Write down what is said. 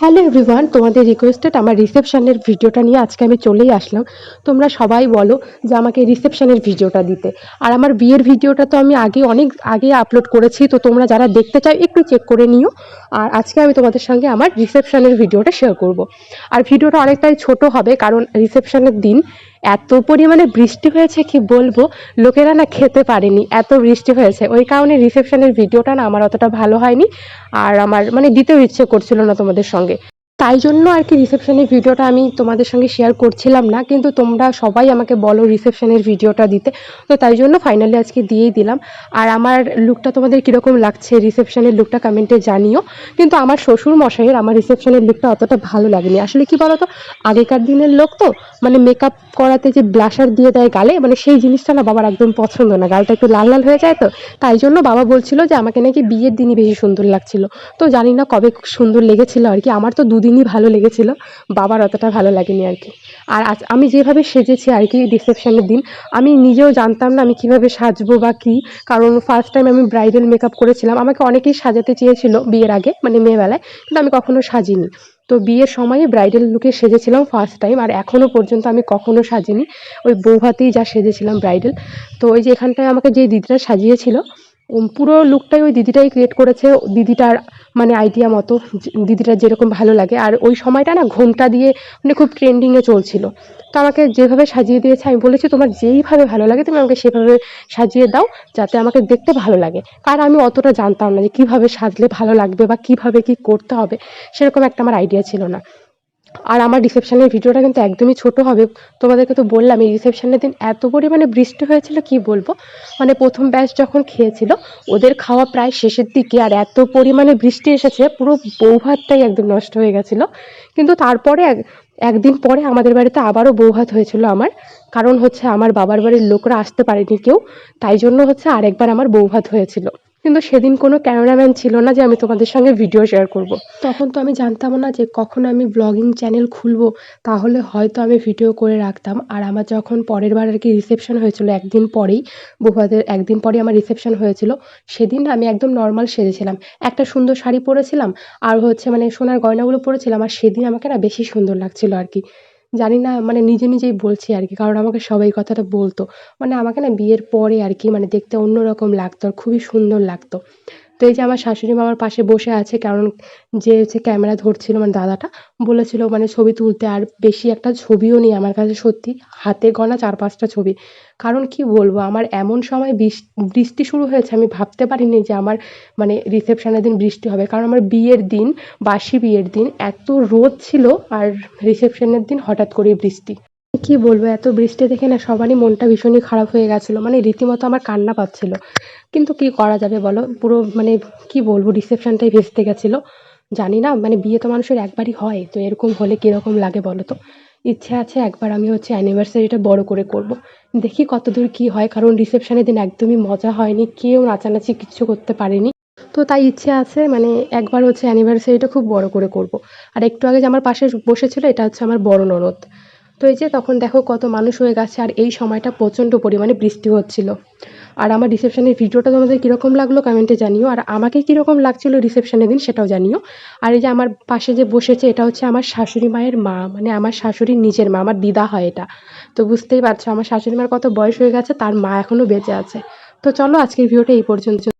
Hello everyone তোমাদের requested আমার রিসেপশানের ভিডিওটা নিয়ে আজকে আমি চলেই আসলাম। তোমরা সবাই বলো যে আমাকে রিসেপশানের ভিডিওটা দিতে। আর আমার বিয়ের ভিডিওটা তো আমি আগে অনেক আগে আপলোড করেছি, তো তোমরা যারা দেখতে চাও একটু চেক করে নিও। আর আজকে আমি তোমাদের সঙ্গে আমার রিসেপশানের ভিডিওটা শেয়ার করব। আর ভিডিওটা অনেকটাই ছোট হবে, কারণ রিসেপশানের দিন এত পরিমাণে বৃষ্টি হয়েছে কি বলব? লোকেরা না খেতে পারেনি, এত বৃষ্টি হয়েছে। ওই কারণে রিসেপশনের ভিডিওটা না আমার অতটা ভালো হয়নি। আর আমার মানে দিতেও ইচ্ছে করছিল না তোমাদের সঙ্গে। তাই জন্য আর কি রিসেপশনের ভিডিওটা আমি তোমাদের সঙ্গে শেয়ার করছিলাম না, কিন্তু তোমরা সবাই আমাকে বলো রিসেপশনের ভিডিওটা দিতে। তো তাই জন্য ফাইনালি আজকে দিয়েই দিলাম। আর আমার লুকটা তোমাদের কীরকম লাগছে রিসেপশনের লুকটা কমেন্টে জানিও। কিন্তু আমার শ্বশুর মশাইয়ের আমার রিসেপশনের লুকটা অতটা ভালো লাগেনি। আসলে কি বলতো, আগেকার দিনের লোক তো মানে মেকআপ করাতে যে ব্লাশার দিয়ে দেয় গালে মানে সেই জিনিসটা না বাবার একদম পছন্দ না। গালটা একটু লাল লাল হয়ে যায় তো, তাই জন্য বাবা বলছিল যে আমাকে নাকি বিয়ের দিনই বেশি সুন্দর লাগছিল। তো জানি না কবে সুন্দর লেগেছিল আর কি। আমার তো দুদিনই ভালো লেগেছিল। বাবার অতটা ভালো লাগেনি আর কি। আর আজ আমি যেভাবে সেজেছি আর কি রিসেপশনের দিন, আমি নিজেও জানতাম না আমি কীভাবে সাজবো বা কী। কারণ ফার্স্ট টাইম আমি ব্রাইডাল মেকআপ করেছিলাম। আমাকে অনেকেই সাজাতে চেয়েছিল বিয়ের আগে মানে মেয়েবেলায়, কিন্তু আমি কখনো সাজিনি। তো বিয়ের সময়ে ব্রাইডাল লুকে সেজেছিলাম ফার্স্ট টাইম আর এখনও পর্যন্ত আমি কখনো সাজিনি। ওই বৌভাতেই যা সেজেছিলাম ব্রাইডাল তো ওই যে এখানটায় আমাকে যে দিদিটা সাজিয়েছিল পুরো লুকটাই ওই দিদিটাই ক্রিয়েট করেছে। দিদিটার মানে আইডিয়া মতো দিদিরা যেরকম ভালো লাগে। আর ওই সময়টা না ঘোমটা দিয়ে মানে খুব ট্রেন্ডিংয়ে চলছিল। তো আমাকে যেভাবে সাজিয়ে দিয়েছে, আমি বলেছি, তোমার যেইভাবে ভালো লাগে, তুমি আমাকে সেভাবে সাজিয়ে দাও যাতে আমাকে দেখতে ভালো লাগে। কারণ আমি অতটা জানতাম না যে কীভাবে সাজলে ভালো লাগবে বা কীভাবে কী করতে হবে, সেরকম একটা আমার আইডিয়া ছিল না। আর আমার রিসেপশনের ভিডিওটা কিন্তু একদমই ছোট হবে। তোমাদেরকে তো বললাম, এই রিসেপশনের দিন এত পরিমাণে বৃষ্টি হয়েছিল, কি বলব? মানে প্রথম ব্যাচ যখন খেয়েছিল, ওদের খাওয়া প্রায় শেষের দিকে আর এত পরিমাণে বৃষ্টি এসেছে, পুরো বৌভাতটাই একদম নষ্ট হয়ে গেছিল। কিন্তু তারপরে এক, একদিন পরে আমাদের বাড়িতে আবারও বৌভাত হয়েছিল আমার। কারণ হচ্ছে আমার বাবার বাড়ির লোকরা আসতে পারেনি কেউ, তাই জন্য হচ্ছে আরেকবার আমার বৌভাত হয়েছিল। কিন্তু সেদিন কোনো ক্যামেরাম্যান ছিল না যে আমি তোমাদের সঙ্গে ভিডিও শেয়ার করব। তখন তো আমি জানতাম না যে কখন আমি ব্লগিং চ্যানেল খুলবো, তাহলে হয়তো আমি ভিডিও করে রাখতাম। আর আমার যখন পরের বার আর কি রিসেপশন হয়েছিল, একদিন পরেই বৌভাতের একদিন পরেই আমার রিসেপশন হয়েছিল, সেদিন আমি একদম নর্মাল সেজেছিলাম। একটা সুন্দর শাড়ি পরেছিলাম, আর হচ্ছে মানে সোনার গয়নাগুলো পরেছিলাম, আর সেদিন আমাকে না বেশি সুন্দর লাগছিল আর কি। জানি না মানে নিজে নিজেই বলছি আর কি, কারণ আমাকে সবাই কথাটা বলতো। মানে আমাকে না বিয়ের পরে আর কি মানে দেখতে অন্যরকম লাগতো আর খুবই সুন্দর লাগতো। তো এই যে আমার শাশুড়ি মা আমার পাশে বসে আছে, কারণ যে হচ্ছে ক্যামেরা ধরছিল মানে দাদাটা, বলেছিল মানে ছবি তুলতে আর বেশি একটা ছবিও নেই আমার কাছে সত্যি। হাতে গোনা চার পাঁচটা ছবি। কারণ কি বলব, আমার এমন সময় বৃষ- বৃষ্টি শুরু হয়েছে, আমি ভাবতে পারিনি যে আমার মানে রিসেপশনের দিন বৃষ্টি হবে। কারণ আমার বিয়ের দিন, বাসি বিয়ের দিন, এত রোদ ছিল আর রিসেপশনের দিন হঠাৎ করেই বৃষ্টি। কি বলব, এত বৃষ্টি দেখে না সবারই মনটা ভীষণই খারাপ হয়ে গেছিল। মানে রীতিমতো আমার কান্না পাচ্ছিল। কিন্তু কি করা যাবে বলো? পুরো মানে কি বলব রিসেপশনটাই ভেস্তে গেছিল। জানি না মানে বিয়ে তো মানুষের একবারই হয়, তো এরকম হলে কীরকম লাগে বলো তো? ইচ্ছে আছে একবার আমি হচ্ছে অ্যানিভার্সারিটা বড় করে করব। দেখি কতদূর কি হয়, কারণ রিসেপশনের দিন একদমই মজা হয়নি, কেউ নাচানাচি কিচ্ছু করতে পারেনি। তো তাই ইচ্ছে আছে মানে একবার হচ্ছে অ্যানিভার্সারিটা খুব বড় করে করব। আর একটু আগে যে আমার পাশে বসেছিল, এটা হচ্ছে আমার বড় ননদ। তো এই যে তখন দেখো কত মানুষ হয়ে গেছে আর এই সময়টা প্রচণ্ড পরিমাণে বৃষ্টি হচ্ছিল। আর আমার রিসেপশনের ভিডিওটা তোমাদের কীরকম লাগল কমেন্টে জানিও, আর আমাকে কীরকম লাগছিল রিসেপশনের দিন সেটাও জানিও। আর এই যে আমার পাশে যে বসেছে, এটা হচ্ছে আমার শাশুড়ি মায়ের মা মানে আমার শাশুড়ির নিজের মা, আমার দিদা হয় এটা। তো বুঝতেই পারছ, আমার শাশুড়ি মার কত বয়স হয়ে গেছে, তার মা এখনও বেঁচে আছে। তো চলো আজকের ভিডিওটা এই পর্যন্ত